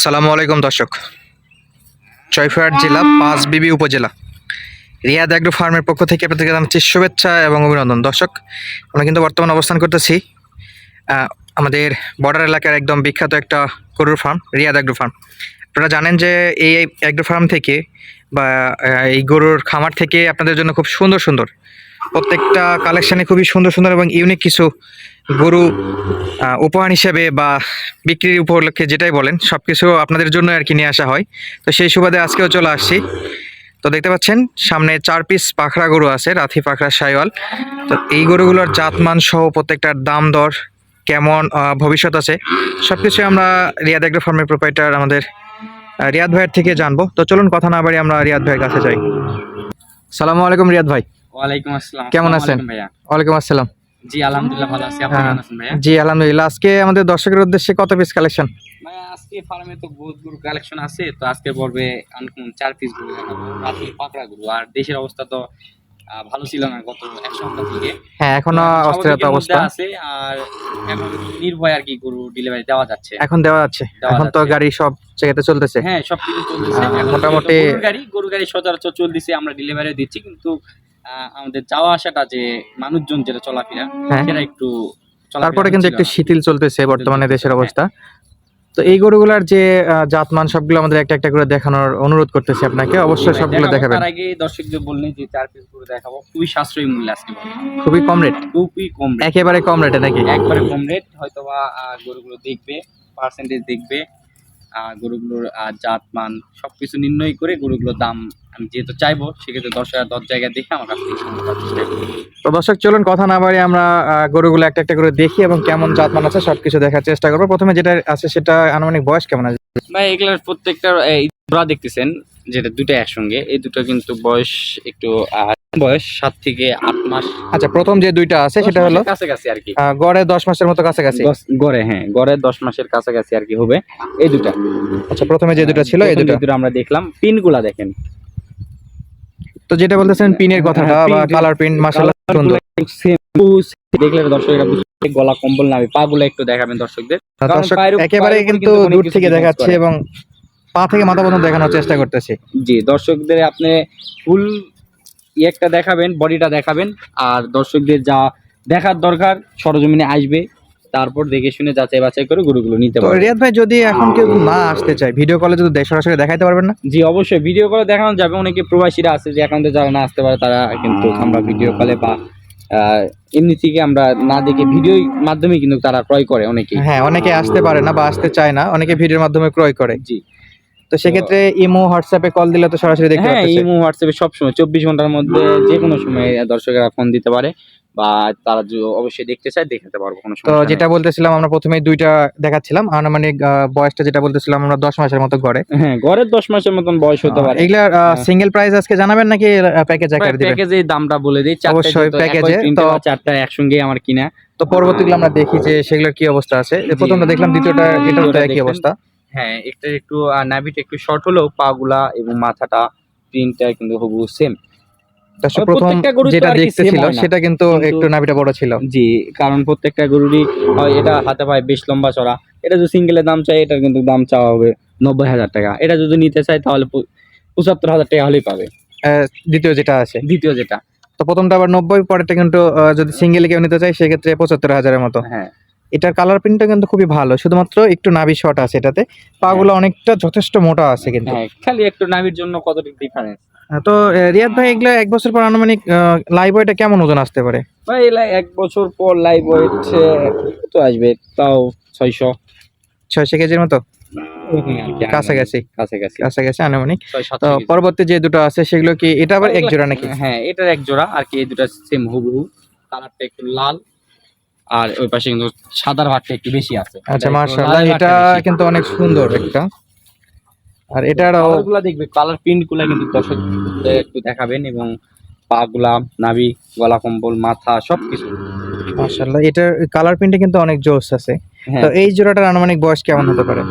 সালামু আলাইকুম দর্শক। জয়ফাট জেলা, পাঁচ বিবি উপজেলা। রিয়াদ অ্যাগ্রো ফার্মের পক্ষ থেকে আপনাদেরকে জানাচ্ছি শুভেচ্ছা এবং অভিনন্দন। দর্শক, আমরা কিন্তু বর্তমান অবস্থান করতেছি আমাদের বর্ডার এলাকার একদম বিখ্যাত একটা গরুর ফার্ম রিয়াদ অ্যাগ্রো ফার্ম আপনারা জানেন যে এই অ্যাগ্রো ফার্ম থেকে বা এই গরুর খামার থেকে আপনাদের জন্য খুব সুন্দর সুন্দর প্রত্যেকটা কালেকশানে খুবই সুন্দর সুন্দর এবং ইউনিক কিছু গরু উপহার হিসেবে বা বিক্রির উপলক্ষে যেটাই বলেন সব কিছু আপনাদের জন্য আর কি নিয়ে আসা হয়। তো সেই সুবাদে আজকেও চলে আসছি। তো দেখতে পাচ্ছেন, সামনে চার পিস পাখরা গরু আছে রাথি পাখরা সাইওয়াল। তো এই গরুগুলোর জাতমান সহ প্রত্যেকটার দাম দর কেমন ভবিষ্যৎ আছে সব কিছু আমরা রিয়াদ এগ্রো ফার্মের প্রোপাইটার আমাদের রিয়াদ ভাইয়ের থেকে জানব। তো চলুন কথা না বাড়ি আমরা রিয়াদ ভাইয়ের কাছে যাই। সালামু আলাইকুম রিয়াদ ভাই। ওয়ালাইকুম আসসালাম। কেমন আছেন? ভাইয়া। ওয়ালাইকুম আসসালাম। জি আলহামদুলিল্লাহ ভালো আছি। আপনি হ্যাঁ। কেমন আছেন ভাইয়া? জি আলহামদুলিল্লাহ। আজকে আমাদের দর্শকের উদ্দেশ্যে কত পিস কালেকশন ভাইয়া আজকে ফার্মে তো বহুত গরু কালেকশন আছে তো আজকে আনকমন চার পিস গরু দেখাবো রাত্রি পাকড়া গরু। আর দেশের অবস্থা তো ভালো ছিল না গত এক সপ্তাহ থেকে। হ্যাঁ এখনও অস্থিরতা অবস্থা। আছে আর এখন নির্ভয় আর কি গরু ডেলিভারি দেওয়া যাচ্ছে। এখন দেওয়া যাচ্ছে। এখন তো গাড়ি সব জায়গাতে চলতেছে। হ্যাঁ সবকিছু চলতেছে। মোটামুটি- যেহেতু গরুর গাড়ি গরু গাড়ি সচরাচর চলতেছে আমরা ডেলিভারি দিচ্ছি কিন্তু আমাদের যাওয়া আসাটা যে মানুষজন যেটা চলাফেরা হ্যাঁ। সেটা একটু তারপরে কিন্তু একটু। শিথিল চলতেছে বর্তমানে দেশের হ্যাঁ। অবস্থা। তো এই গরুগুলার যে জাতমান সবগুলো আমাদের একটা একটা করে দেখানোর অনুরোধ করতেছি আপনাকে। অবশ্যই সবগুলো দেখাবেন। তার আগে দর্শকদের বললেন যে চার পিস করে দেখাবো খুবই সাশ্রয়ী মূল্যে আজকে খুবই কম রেট খুবই কম রেট একেবারে কম রেটে নাকি? একবারে কম রেট হয়তোবা গরুগুলো দেখবে পার্সেন্টেজ দেখবে আহ, গরুগুলোর আহ, জাত মান সবকিছু নির্ণয় করে গরুগুলোর দাম আমি যেহেতু চাইব সেক্ষেত্রে দশ হাজার দশ জায়গায় দেখে আমার কাছ থেকে সংগ্রহ চেষ্টা করব। তো দর্শক চলুন কথা না বাড়ি আমরা গরুগুলো একটা একটা করে দেখি এবং কেমন জাতমান আছে সবকিছু দেখার চেষ্টা করব। প্রথমে যেটা আছে সেটা আনুমানিক বয়স কেমন আছে? ভাই এগুলোর প্রত্যেকটার এই জোড়া দেখতেছেন যেটা দুটো একসঙ্গে। এই দুটো কিন্তু বয়স একটু বয়স সাত থেকে আট মাস। আচ্ছা প্রথম যে দুইটা আছে সেটা হলো কাছাকাছি আর কি। গড়ে দশ মাসের মতো কাছাকাছি? গড়ে হ্যাঁ গড়ে দশ মাসের কাছাকাছি আর কি হবে। এই দুটা আচ্ছা প্রথমে যে দুটো ছিল এই দুটো আমরা দেখলাম পিনগুলা দেখেন। তো যেটা বলতেছেন পিনের কথাটা হ্যাঁ, বা কালার প্রিন্ট মাসাল্লাহ সুন্দর। দেখলে দর্শকরা বুঝতে গলা কম্বল নামে পা গুলো একটু দেখাবেন দর্শকদের। কারণ দর্শক একেবারে কিন্তু কিন্তু দূর থেকে দেখাচ্ছে এবং পা থেকে মাথা পর্যন্ত দেখানোর চেষ্টা করতেছি। জি দর্শকদের আপনি ফুল একটা দেখাবেন বডিটা দেখাবেন আর দর্শকদের যা দেখার দরকার সরজমিনে আসবে। তারপর দেখে শুনে যাচাই বাছাই করে গরুগুলো নিতে পারবে। রিয়াদ ভাই যদি এখন কেউ না আসতে চায় ভিডিও কলে যদি সরাসরি দেখাইতে পারবেন না? জি অবশ্যই। ভিডিও কলে দেখানো যাবে। অনেকে প্রবাসীরা আছে যে একান্তে যারা না আসতে পারে তারা কিন্তু আমরা ভিডিও কলে বা এমনি থেকে আমরা না দেখে ভিডিও মাধ্যমে কিন্তু তারা ক্রয় করে অনেকেই। হ্যাঁ অনেকে আসতে পারে না বা আসতে চায় না অনেকে ভিডিওর মাধ্যমে ক্রয় করে। জি। তো সেক্ষেত্রে ইমো হোয়াটসঅ্যাপে কল দিলে তো সরাসরি দেখতে হ্যাঁ ইমো হোয়াটসঅ্যাপে সবসময় চব্বিশ ঘণ্টার মধ্যে যে কোনো সময় দর্শকেরা ফোন দিতে পারে। বা তারা অবশ্যই দেখতে চায় দেখাতে পারব কোনো তো যেটা বলতেছিলাম আমরা প্রথমে দুইটা দেখাচ্ছিলাম। আনুমানিক বয়সটা যেটা বলতেছিলাম আমরা দশ মাসের মতো গড়ে। হ্যাঁ গড়ের দশ মাসের মতন বয়স হতে পারে। এগুলার হ্যাঁ। সিঙ্গেল প্রাইস আজকে জানাবেন নাকি প্যাকেজ আকারে দিবেন? প্যাকেজে দামটা বলে দিই অবশ্যই print তো- চারটা একসঙ্গে আমার কিনা। তো পরবর্তীগুলো আমরা দেখি যে সেগুলোর কি অবস্থা আছে। প্রথমটা দেখলাম দ্বিতীয়টা এটার দ্বিতীয়টা অবস্থা। হ্যাঁ একটা একটু নাভিটা একটু শর্ট হলেও পাগুলা এবং মাথাটা প্রিন্টটা কিন্তু হবু সেম প্রথম যেটা হয়। সেটা কিন্তু একটু নাভিটা বড় ছিল। জি কারণ প্রত্যেকটা গরুরই এটা হাতে পায় বেশ লম্বা চড়া। এটা যদি সিঙ্গেলের দাম চাই এটার কিন্তু দাম চাওয়া হবে নব্বই হাজার টাকা। এটা যদি নিতে চাই তাহলে পঁচাত্তর হাজার টাকা হলেই পাবে। দ্বিতীয় যেটা আছে। দ্বিতীয় যেটা। তো প্রথমটা আবার নব্বই পরেরটা কিন্তু যদি সিঙ্গেল কেউ নিতে চায় সেক্ষেত্রে পঁচাত্তর হাজারের মতো। হ্যাঁ। এটার কালার প্রিন্টটা কিন্তু খুবই ভালো। শুধুমাত্র একটু নাভি শর্ট আছে এটাতে। পাগুলো অনেকটা যথেষ্ট মোটা আছে কিন্তু। হ্যাঁ খালি একটু নাভির জন্য কতটুকু ডিফারেন্স তো রিয়াদ ভাই এগুলো এক বছর পর আনুমানিক লাইভ ওয়েটা কেমন ওজন আসতে পারে? ভাই এলা এক বছর পর লাইভ ওয়েট তো আসবে তাও ছয়শো। ছয়শো কেজির মতো? কাছাকাছি। কাছাকাছি। কাছাকাছি আনুমানিক। তো পরবর্তী যে দুটো আছে সেগুলো কি এটা আবার এক জোড়া নাকি? হ্যাঁ এটার এক জোড়া আর কি এই দুটো সেম হুবহু। কালারটা একটু লাল আর ওই পাশে কিন্তু সাদার ভাগটা একটু বেশি আছে। আচ্ছা মার্শাল্লাহ এটা কিন্তু অনেক সুন্দর একটা। আর এটারও গুলা দেখবে কালার প্রিন্টগুলা কিন্তু দর্শক একটু দেখাবেন এবং পা গুলা নাভি গলা কম্বল মাথা সবকিছু। মার্শাল্লাহ এটার কালার প্রিন্টে কিন্তু অনেক জোস আছে। হ্যাঁ। তো এই জোড়াটার আনুমানিক বয়স কেমন হতে পারে?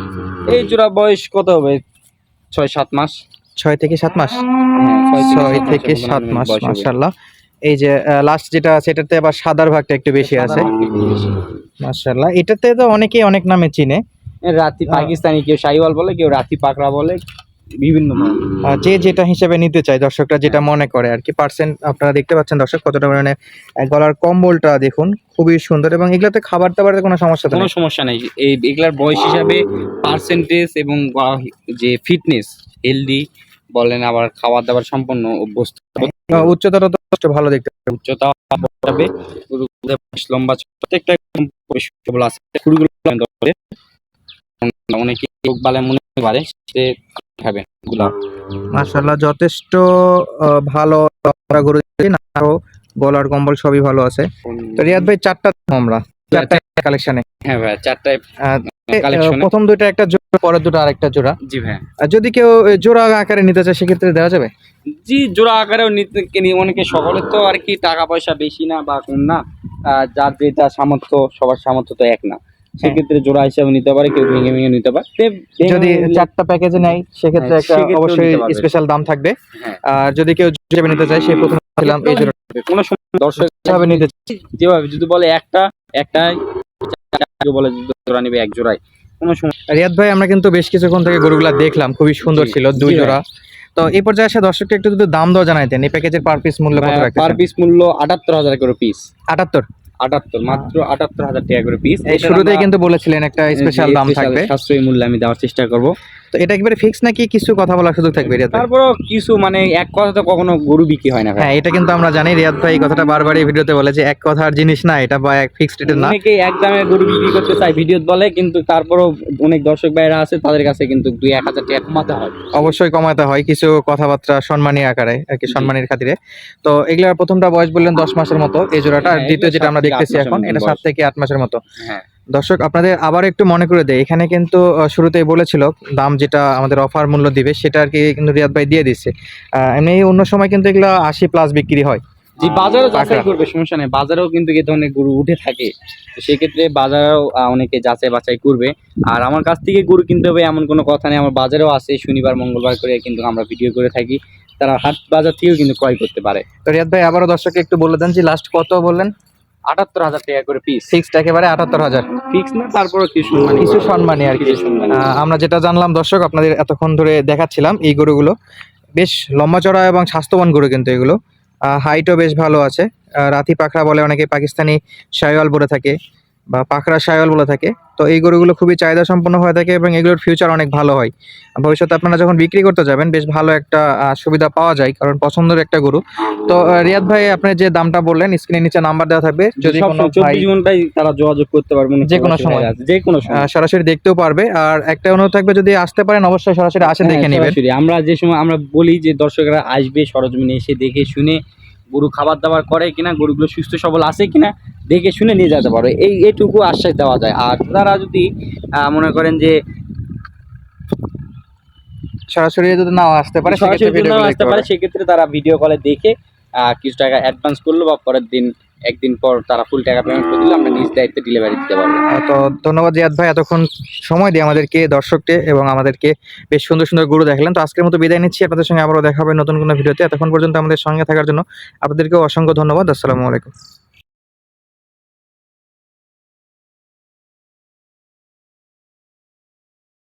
এই জোড়া বয়স কত হবে? ছয় সাত মাস। ছয় থেকে সাত মাস? হ্যাঁ, ছয় থেকে সাত মাস বয়স এই যে লাস্ট যেটা আছে এটাতে আবার সাদার ভাগটা একটু বেশি আছে। মার্শাল্লাহ এটাতে তো অনেকেই অনেক নামে চিনে। রাতি পাকিস্তানি কেউ শাহিওয়াল বলে কেউ রাতি পাকড়া বলে বিভিন্ন। যে যেটা হিসেবে নিতে চায় দর্শকরা যেটা মনে করে আর কি। পার্সেন্ট আপনারা দেখতে পাচ্ছেন দর্শক কতটা পরিমাণে গলার কম্বলটা দেখুন খুবই সুন্দর এবং এগুলাতে খাবার দাবারের কোনো সমস্যা কোনো সমস্যা নেই। এই এগুলার বয়স হিসাবে পার্সেন্টেজ এবং যে ফিটনেস হেলদি বলেন আবার খাবার দাবার সম্পন্ন অভ্যস্ত। আহ, উচ্চতাটা তো ভালো দেখতে উচ্চতা লম্বা। প্রত্যেকটা আছে। অনেকে রোগ মনে পারে সে খাবেন এগুলা মাশাল্লাহ যথেষ্ট ভালো আমরা গরু আরও গলার কম্বল সবই ভালো আছে। তো রিয়াদ ভাই চারটা আমরা। চারটা কালেকশনে হ্যাঁ ভাই চারটায় প্রথম দুটো একটা জোড়া পরের দুটো আরেকটা জোড়া। জি ভাই। আর যদি কেউ জোড়া আকারে নিতে চায় সেক্ষেত্রে দেওয়া যাবে? জি জোড়া আকারেও নিতে অনেকে সকলের তো আর কি টাকা পয়সা বেশি না বা কম না। যার যেটা সামর্থ্য সবার সামর্থ্য তো এক না। সেক্ষেত্রে জোড়া হিসাবে নিতে পারে কেউ ভেঙে ভেঙে নিতে পারে। যদি চারটা প্যাকেজে নেয় সেক্ষেত্রে হ্যাঁ, একটা অবশ্যই স্পেশাল দাম থাকবে। হ্যাঁ। আর যদি কেউ হিসেবে নিতে চায় সেই প্রথমে ছিলাম এই জোড়া। কোনো দর্শক হিসাবে নিতে যেভাবে যদি বলে একটা একটাই বলে জোড়া নিবে এক জোড়ায় কোনো সময় রিয়াদ ভাই আমরা কিন্তু বেশ কিছুক্ষণ থেকে গরুগুলা দেখলাম খুবই সুন্দর ছিল দুই জোড়া। তো এই পর্যায়ে এসে দর্শককে একটু যদি দাম দর জানাইতেন এই প্যাকেজের পার পিস মূল্য কত পার পিস মূল্য আটাত্তর হাজার করে পিস আটাত্তর? আটাত্তর মাত্র আটাত্তর হাজার টাকা করে পিস শুরুতেই কিন্তু বলেছিলেন একটা স্পেশাল দাম থাকবে। সাশ্রয়ী মূল্যে আমি দেওয়ার চেষ্টা করব। তো এটা একবারে ফিক্স নাকি কিছু কথা বলার সুযোগ থাকবে রিয়াদ ভাই? তারপরও কিছু মানে এক কথা তো কখনো গরু বিক্রি হয় না হ্যাঁ এটা কিন্তু আমরা জানি রিয়াদ ভাই এই কথাটা বারবারই ভিডিওতে বলে যে এক কথার জিনিস না এটা বা এক ফিক্সড রেটের না। অনেকেই এক দামে গরু বিক্রি করতে চায় ভিডিও বলে কিন্তু তারপরও অনেক দর্শক ভাইরা আছে তাদের কাছে কিন্তু দুই এক হাজার টাকা কমাতে হয়। অবশ্যই কমাতে হয় কিছু কথাবার্তা সম্মানী আকারে আর কি সম্মানের খাতিরে। তো এগুলার প্রথমটা বয়স বললেন দশ মাসের মতো এই জোড়াটা আর হ্যাঁ, দ্বিতীয় যেটা আমরা দেখতেছি এখন এটা সাত থেকে আট মাসের মতো। হ্যাঁ। দর্শক আপনাদের আবার একটু মনে করে দেয় এখানে কিন্তু শুরুতেই বলেছিল দাম যেটা আমাদের অফার মূল্য দিবে সেটা আর কি কিন্তু রিয়াদ ভাই দিয়ে দিচ্ছে এমনি অন্য সময় কিন্তু এগুলো আশি প্লাস বিক্রি হয়। জি বাজারেও যাচাই করবে সমস্যা নেই। বাজারেও কিন্তু এই ধরনের গরু উঠে থাকে। তো সেক্ষেত্রে বাজারেও অনেকে যাচাই বাছাই করবে। আর আমার কাছ থেকে গরু কিনতে হবে এমন কোনো কথা নেই। আমার বাজারেও আছে শনিবার মঙ্গলবার করে কিন্তু আমরা ভিডিও করে থাকি। তারা হাট বাজার থেকেও কিন্তু ক্রয় করতে পারে। তো রিয়াদ ভাই আবারও দর্শককে একটু বলে দেন যে লাস্ট কত বললেন? আটাত্তর হাজার টাকা করে পিস ফিক্সড একেবারে আটাত্তর হাজার। ফিক্স না তারপরে কিছু কিছু সম্মানী আর কি। আমরা যেটা জানলাম দর্শক আপনাদের এতক্ষণ ধরে দেখাচ্ছিলাম এই গরুগুলো। বেশ লম্বা চড়া এবং স্বাস্থ্যবান গরু কিন্তু এগুলো। হাইটও বেশ ভালো আছে। রাতি পাখরা বলে অনেকে পাকিস্তানি শাইওয়াল বলে থাকে। বা পাখরা শাইওয়াল বলে থাকে। তো এই গরুগুলো খুবই চাহিদা সম্পন্ন হয়ে থাকে এবং এগুলোর ফিউচার অনেক ভালো হয়। ভবিষ্যতে আপনারা যখন বিক্রি করতে যাবেন বেশ ভালো একটা সুবিধা পাওয়া যায় কারণ পছন্দের একটা গরু। তো রিয়াদ ভাই আপনি যে দামটা বললেন স্ক্রিনের নিচে নাম্বার দেওয়া থাকবে। যদি কোনো ভাই তারা যোগাযোগ করতে পারবে যে কোনো সময়। যে কোনো সময়। সরাসরি দেখতেও পারবে। আর একটা অনুরোধ থাকবে যদি আসতে পারেন অবশ্যই সরাসরি আসে দেখে হ্যাঁ, নেবেন। আমরা যে সময় আমরা বলি যে দর্শকরা আসবে সরজমিনে এসে দেখে শুনে গরু খাবার দাবার করে কিনা গরুগুলো সুস্থ সবল আছে কিনা দেখে শুনে নিয়ে যেতে পারো। এই এটুকু আশ্বাস দেওয়া যায়। আর তারা যদি মনে করেন যে সরাসরি যদি নাও আসতে পারে সরাসরি যদি নাও আসতে পারে সেক্ষেত্রে তারা ভিডিও কলে দেখে কিছু টাকা অ্যাডভান্স করল বা পরের দিন একদিন পর তারা ফুল টাকা পেমেন্ট করে দিলে আমরা নিজ দায়িত্বে ডেলিভারি দিতে পারব। তো ধন্যবাদ জিয়াদ ভাই এতক্ষণ সময় দিয়ে আমাদেরকে দর্শককে এবং আমাদেরকে বেশ সুন্দর সুন্দর গুরু দেখালেন। তো আজকের মতো বিদায় নিচ্ছি। আপনাদের সঙ্গে আবারও দেখা হবে নতুন কোনো ভিডিওতে। এতক্ষণ পর্যন্ত আমাদের সঙ্গে থাকার জন্য আপনাদেরকেও অসংখ্য ধন্যবাদ। আসসালামু আলাইকুম।